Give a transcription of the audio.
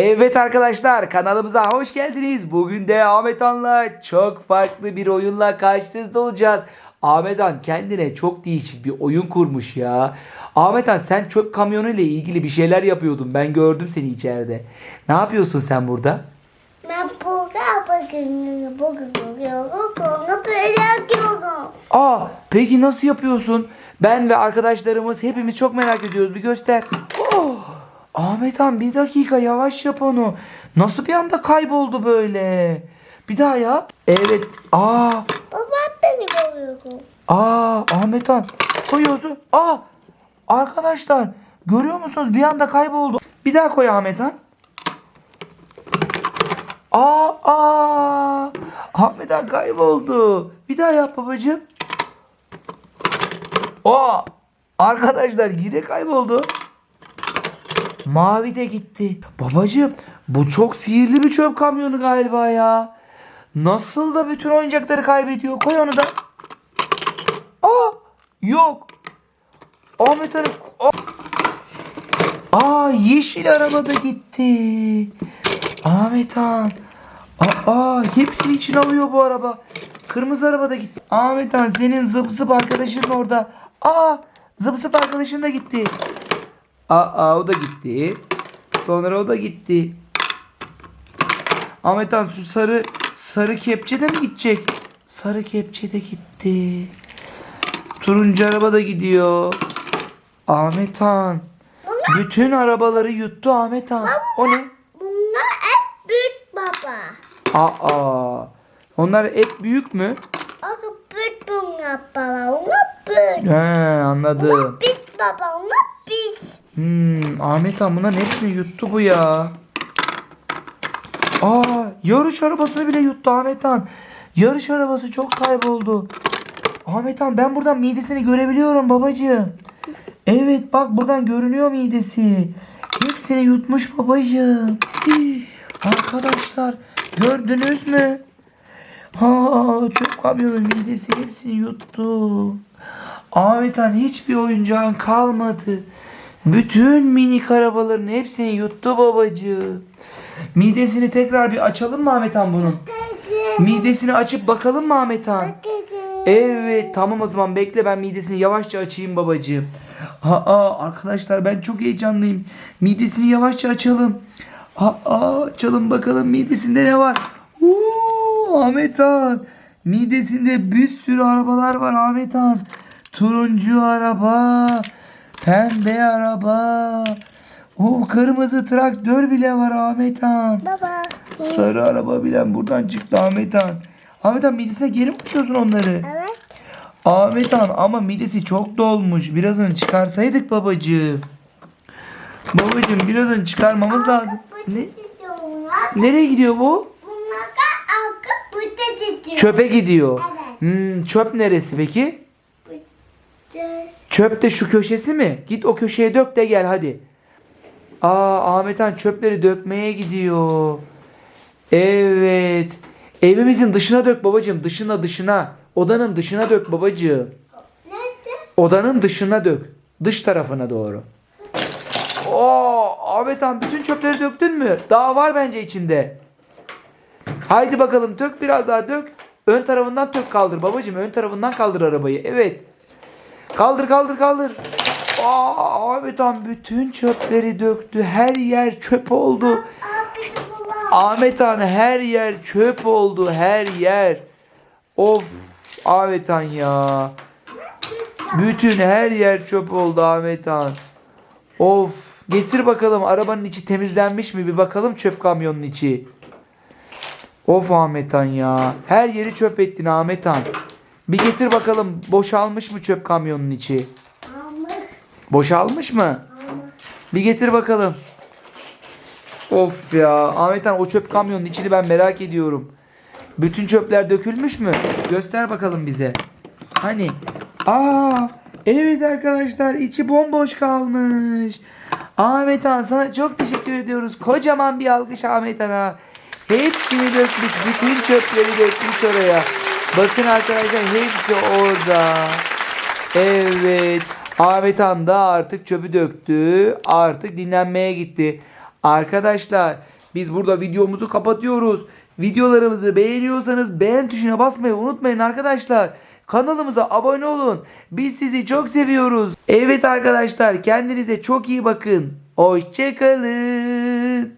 Evet arkadaşlar kanalımıza hoş geldiniz. Bugün de Ahmet Han'la çok farklı bir oyunla karşınızda olacağız. Ahmet Han kendine çok değişik bir oyun kurmuş ya. Ahmet Han sen çöp kamyonu ile ilgili bir şeyler yapıyordun. Ben gördüm seni içeride. Ne yapıyorsun sen burada? Ben burada bugün böyle yapıyorum. Aa peki nasıl yapıyorsun? Ben ve arkadaşlarımız hepimiz çok merak ediyoruz. Bir göster. Oh, Ahmet Han bir dakika yavaş yap onu. Nasıl bir anda kayboldu böyle? Bir daha yap. Evet. Aa Babam beni koruyor. Aa Ahmet Han koyuyorsun. Aa arkadaşlar görüyor musunuz bir anda kayboldu. Bir daha koy Ahmet Han. Aa aa Ahmet Han kayboldu. Bir daha yap babacığım. Aa arkadaşlar yine kayboldu. Mavi de gitti. Babacığım bu çok sihirli bir çöp kamyonu galiba ya. Nasıl da bütün oyuncakları kaybediyor. Koy onu da. Aa yok. Ahmet Hanım. Aa, yeşil araba da gitti. Ahmet Han. Aa hepsini için alıyor bu araba. Kırmızı araba da gitti. Ahmet Han senin zıp zıp arkadaşın orada. Aa zıp zıp arkadaşın da gitti. Aa o da gitti. Sonra o da gitti. Ahmet Han şu sarı sarı kepçe de mi gidecek? Sarı kepçe de gitti. Turuncu araba da gidiyor. Ahmet Han. Bütün arabaları yuttu Ahmet Han. O ne? Bunlar hep büyük baba. Aa. Onlar et büyük mü? Ama büyük bunlar baba. Onlar büyük. He anladım. Büyük baba. Onlar. Hmm, Ahmet Han bunların hepsini yuttu bu ya. Aa, yarış arabasını bile yuttu Ahmet Han. Yarış arabası çok kayboldu. Ahmet Han ben buradan midesini görebiliyorum babacığım. Evet bak buradan görünüyor midesi. Hepsini yutmuş babacığım. Arkadaşlar gördünüz mü? Ha, çöp kamyonun midesi hepsini yuttu. Ahmet Han hiçbir oyuncağın kalmadı. Bütün minik arabaların hepsini yuttu babacığım. Midesini tekrar bir açalım mı Ahmet Han bunun? Midesini açıp bakalım mı Ahmet Han? Evet tamam o zaman bekle ben midesini yavaşça açayım babacığım. Aa arkadaşlar ben çok heyecanlıyım. Midesini yavaşça açalım. Aa açalım bakalım midesinde ne var? Oo, Ahmet Han. Midesinde bir sürü arabalar var Ahmet Han. Turuncu araba, pembe araba, o kırmızı traktör bile var Ahmet Han. Baba. Sarı araba bile buradan çıktı Ahmet Han. Ahmet Han midesine geri mi koyuyorsun onları? Evet. Ahmet Han ama midesi çok dolmuş. Birazını çıkarsaydık babacığım. Babacığım birazını çıkarmamız lazım. Ne? Nereye gidiyor bu? bunlar arka gidiyor. Çöpe gidiyor. Evet. Hmm, çöp neresi peki? Çöp de şu köşesi mi? Git o köşeye dök de gel hadi. Aa Ahmet Han çöpleri dökmeye gidiyor. Evet. Evimizin dışına dök babacığım. Dışına dışına. Odanın dışına dök babacığım. Nerede? Odanın dışına dök. Dış tarafına doğru. Oo, Ahmet Han bütün çöpleri döktün mü? Daha var bence içinde. Haydi bakalım dök biraz daha dök. Ön tarafından dök kaldır babacığım. Ön tarafından kaldır arabayı. Evet. Kaldır kaldır kaldır. Aa, Ahmet Han bütün çöpleri döktü. Her yer çöp oldu. Ahmet Han her yer çöp oldu. Her yer. Of Ahmet Han ya. Bütün her yer çöp oldu Ahmet Han. Of. Getir bakalım arabanın içi temizlenmiş mi? Bir bakalım çöp kamyonun içi. Of Ahmet Han ya. Her yeri çöp ettin Ahmet Han. Bir getir bakalım boşalmış mı çöp kamyonun içi? Amık. Boşalmış mı? Bir getir bakalım. Of ya. Ahmet Han o çöp kamyonun içini ben merak ediyorum. Bütün çöpler dökülmüş mü? Göster bakalım bize. Hani? Aa, evet arkadaşlar içi bomboş kalmış. Ahmet Han sana çok teşekkür ediyoruz. Kocaman bir alkış Ahmet Han'a. Hepsini dökmüş. Bütün çöpleri dökmüş oraya. Bakın arkadaşlar hepsi orada. Evet. Ahmet Han da artık çöpü döktü. Artık dinlenmeye gitti. Arkadaşlar biz burada videomuzu kapatıyoruz. Videolarımızı beğeniyorsanız beğen tuşuna basmayı unutmayın arkadaşlar. Kanalımıza abone olun. Biz sizi çok seviyoruz. Evet arkadaşlar kendinize çok iyi bakın. Hoşçakalın.